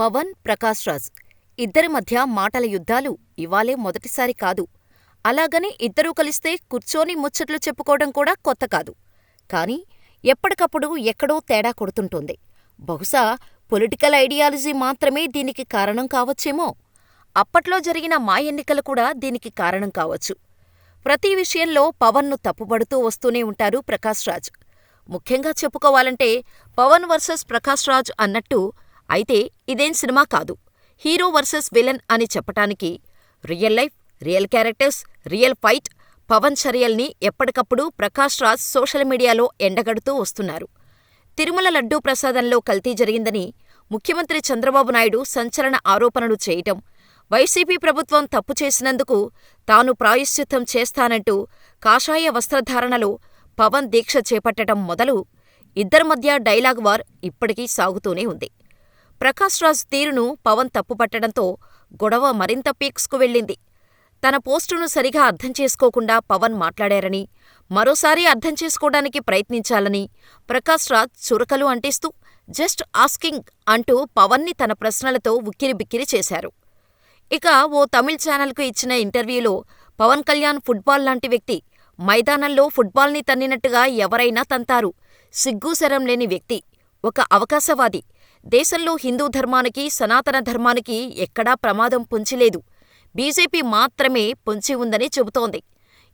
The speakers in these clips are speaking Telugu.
పవన్, ప్రకాష్ రాజ్ ఇద్దరి మధ్య మాటల యుద్ధాలు ఇవాళే మొదటిసారి కాదు. అలాగని ఇద్దరూ కలిస్తే కూర్చొని ముచ్చట్లు చెప్పుకోవడం కూడా కొత్త కాదు. కానీ ఎప్పటికప్పుడు ఎక్కడో తేడా కొడుతుంటోంది. బహుశా పొలిటికల్ ఐడియాలజీ మాత్రమే దీనికి కారణం కావచ్చేమో! అప్పట్లో జరిగిన మా ఎన్నికలు కూడా దీనికి కారణం కావచ్చు. ప్రతి విషయంలో పవన్ను తప్పుబడుతూ వస్తూనే ఉంటారు ప్రకాష్ రాజ్. ముఖ్యంగా చెప్పుకోవాలంటే పవన్ వర్సెస్ ప్రకాష్ రాజ్ అన్నట్టు అయితే ఇదేం సినిమా కాదు. హీరో వర్సెస్ విలన్ అని చెప్పటానికి real life, real characters, real fight Pawan చర్యల్ని ఎప్పటికప్పుడు ప్రకాష్ రాజ్ సోషల్ మీడియాలో ఎండగడుతూ వస్తున్నారు. తిరుమల లడ్డూ ప్రసాదంలో కల్తీ జరిగిందని ముఖ్యమంత్రి చంద్రబాబు నాయుడు సంచలన ఆరోపణలు చేయటం, వైసీపీ ప్రభుత్వం తప్పు చేసినందుకు తాను ప్రాయశ్చిత్తం చేస్తానంటూ కాషాయ వస్త్రధారణలో పవన్ దీక్ష చేపట్టటం మొదలు ఇద్దరి మధ్య డైలాగ్ వార్ ఇప్పటికీ సాగుతూనే ఉంది. ప్రకాష్ రాజ్ తీరును పవన్ తప్పుపట్టడంతో గొడవ మరింత పీక్స్కు వెళ్ళింది. తన పోస్టును సరిగా అర్థం చేసుకోకుండా పవన్ మాట్లాడారని, మరోసారి అర్థం చేసుకోవడానికి ప్రయత్నించాలని ప్రకాష్ రాజ్ చురకలు అంటిస్తూ జస్ట్ ఆస్కింగ్ అంటూ పవన్ని తన ప్రశ్నలతో ఉక్కిరిబిక్కిరి చేశారు. ఇక ఓ తమిళ్ ఛానల్కు ఇచ్చిన ఇంటర్వ్యూలో పవన్ కళ్యాణ్ ఫుట్బాల్ లాంటి వ్యక్తి. మైదానంలో ఫుట్బాల్ని తన్నినట్టుగా ఎవరైనా తంతారు. సిగ్గూశరం లేని వ్యక్తి. ఒక అవకాశవాది. దేశంలో హిందూ ధర్మానికి, సనాతన ధర్మానికి ఎక్కడా ప్రమాదం పొంచిలేదు. బీజేపీ మాత్రమే పొంచి ఉందని చెబుతోంది.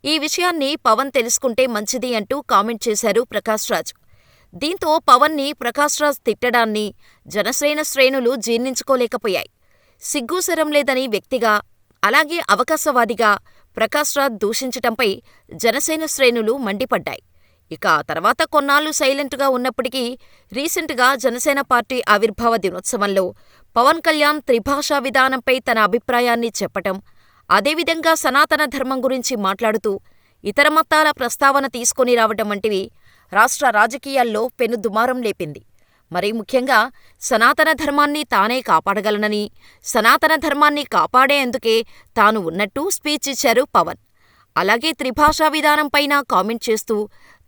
ఈ విషయాన్ని పవన్ తెలుసుకుంటే మంచిది అంటూ కామెంట్ చేశారు ప్రకాష్ రాజ్. దీంతో పవన్ని ప్రకాష్ రాజ్ తిట్టడాన్ని జనసేన శ్రేణులు జీర్ణించుకోలేకపోయాయి. సిగ్గూసరం లేదని వ్యక్తిగా, అలాగే అవకాశవాదిగా ప్రకాష్ రాజ్ దూషించటంపై జనసేన శ్రేణులు మండిపడ్డాయి. ఇక ఆ తర్వాత కొన్నాళ్ళు సైలెంట్గా ఉన్నప్పటికీ రీసెంట్గా జనసేన పార్టీ ఆవిర్భావ దినోత్సవంలో పవన్ కళ్యాణ్ త్రిభాషా విధానంపై తన అభిప్రాయాన్ని చెప్పటం, అదేవిధంగా సనాతన ధర్మం గురించి మాట్లాడుతూ ఇతర మతాల ప్రస్తావన తీసుకొని రావటం వంటివి రాష్ట్ర రాజకీయాల్లో పెనుదుమారం లేపింది. మరీ ముఖ్యంగా సనాతన ధర్మాన్ని తానే కాపాడగలనని, సనాతన ధర్మాన్ని కాపాడేందుకే తాను ఉన్నట్టు స్పీచ్ ఇచ్చారు పవన్. అలాగే త్రిభాషా విధానంపైన కామెంట్ చేస్తూ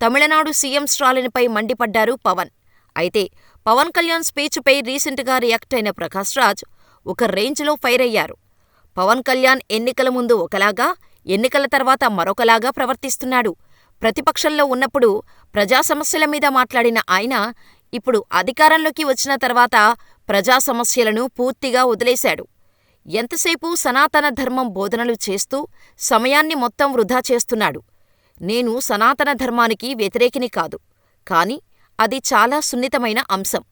తమిళనాడు సీఎం స్టాలిన్పై మండిపడ్డారు పవన్. అయితే పవన్ కళ్యాణ్ స్పీచ్పై రీసెంట్గా రియాక్ట్ అయిన ప్రకాష్ రాజ్ ఒక రేంజ్లో ఫైర్ అయ్యారు. పవన్ కళ్యాణ్ ఎన్నికల ముందు ఒకలాగా, ఎన్నికల తర్వాత మరొకలాగా ప్రవర్తిస్తున్నాడు. ప్రతిపక్షంలో ఉన్నప్పుడు ప్రజా సమస్యల మీద మాట్లాడిన ఆయన ఇప్పుడు అధికారంలోకి వచ్చిన తర్వాత ప్రజా సమస్యలను పూర్తిగా వదిలేశాడు. ఎంతసేపు సనాతన ధర్మం బోధనలు చేస్తూ సమయాన్ని మొత్తం వృధా చేస్తున్నాడు. నేను సనాతన ధర్మానికి వ్యతిరేకిని కాదు. కానీ అది చాలా సున్నితమైన అంశం.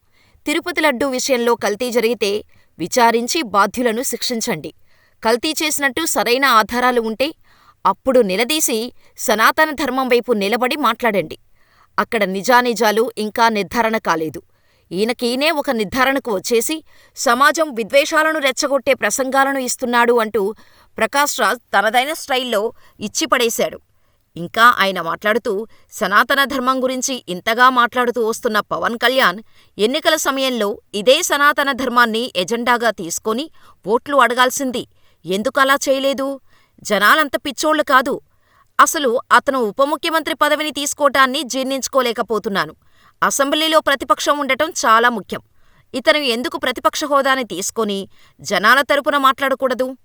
తిరుపతి లడ్డూ విషయంలో కల్తీ జరిగితే విచారించి బాధ్యులను శిక్షించండి. కల్తీ చేసినట్టు సరైన ఆధారాలు ఉంటే అప్పుడు నిలదీసి సనాతన ధర్మం వైపు నిలబడి మాట్లాడండి. అక్కడ నిజానిజాలు ఇంకా నిర్ధారణ కాలేదు. ఈయనకీనే ఒక నిర్ధారణకు వచ్చేసి సమాజం విద్వేషాలను రెచ్చగొట్టే ప్రసంగాలను ఇస్తున్నాడు అంటూ ప్రకాష్ రాజ్ తనదైన స్టైల్లో ఇచ్చిపడేశాడు. ఇంకా ఆయన మాట్లాడుతూ సనాతన ధర్మం గురించి ఇంతగా మాట్లాడుతూ వస్తున్న పవన్ కళ్యాణ్ ఎన్నికల సమయంలో ఇదే సనాతన ధర్మాన్ని ఎజెండాగా తీసుకొని ఓట్లు అడగాల్సింది. ఎందుకలా చేయలేదు? జనాలంత పిచ్చోళ్ళు కాదు. అసలు అతను ఉప ముఖ్యమంత్రి పదవిని తీసుకోటాన్ని జీర్ణించుకోలేకపోతున్నాను. అసెంబ్లీలో ప్రతిపక్షం ఉండటం చాలా ముఖ్యం. ఇతను ఎందుకు ప్రతిపక్ష హోదాని తీసుకొని జనాల తరపున మాట్లాడకూడదు?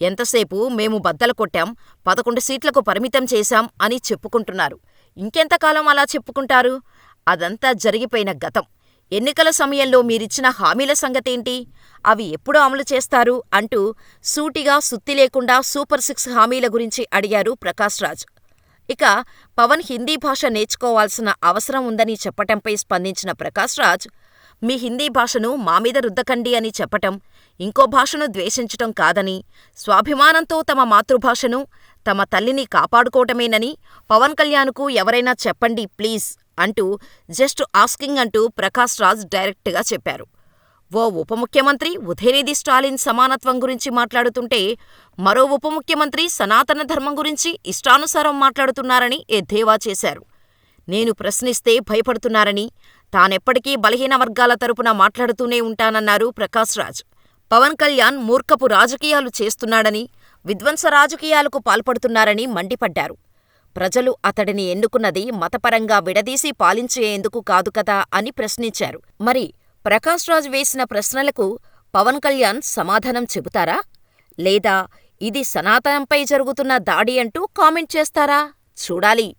ఎంతసేపు మేము బద్దలు కొట్టాం, పదకొండు సీట్లకు పరిమితం చేశాం అని చెప్పుకుంటున్నారు. ఇంకెంతకాలం అలా చెప్పుకుంటారు? అదంతా జరిగిపోయిన గతం. ఎన్నికల సమయంలో మీరిచ్చిన హామీల సంగతేంటి? అవి ఎప్పుడు అమలు చేస్తారు? అంటూ సూటిగా సుత్తి లేకుండా సూపర్ సిక్స్ హామీల గురించి అడిగారు ప్రకాష్ రాజ్. ఇక పవన్ హిందీ భాష నేర్చుకోవాల్సిన అవసరం ఉందని చెప్పటంపై స్పందించిన ప్రకాష్ రాజ్, మీ హిందీ భాషను మా మీద రుద్దకండి అని చెప్పటం, ఇంకో భాషను ద్వేషించటం కాదని, స్వాభిమానంతో తమ మాతృభాషను, తమ తల్లిని కాపాడుకోవటమేనని పవన్ కళ్యాణ్కు ఎవరైనా చెప్పండి ప్లీజ్ అంటూ జస్ట్ ఆస్కింగ్ అంటూ ప్రకాష్ రాజ్ డైరెక్ట్గా చెప్పారు. ఓ ఉప ముఖ్యమంత్రి ఉదయనిధి స్టాలిన్ సమానత్వం గురించి మాట్లాడుతుంటే మరో ఉప ముఖ్యమంత్రి సనాతన ధర్మం గురించి ఇష్టానుసారం మాట్లాడుతున్నారని ఎద్దేవా చేశారు. నేను ప్రశ్నిస్తే భయపడుతున్నారని, తానెప్పటికీ బలహీన వర్గాల తరపున మాట్లాడుతూనే ఉంటానన్నారు ప్రకాశ్రాజ్. పవన్ కళ్యాణ్ మూర్ఖపు రాజకీయాలు చేస్తున్నాడని, విధ్వంస రాజకీయాలకు పాల్పడుతున్నారని మండిపడ్డారు. ప్రజలు అతడిని ఎన్నుకున్నది మతపరంగా విడదీసి పాలించేందుకు కాదు కదా అని ప్రశ్నించారు. మరి ప్రకాష్ రాజ్ వేసిన ప్రశ్నలకు పవన్ కళ్యాణ్ సమాధానం చెబుతారా? లేదా ఇది సనాతనంపై జరుగుతున్న దాడి అంటూ కామెంట్ చేస్తారా? చూడాలి.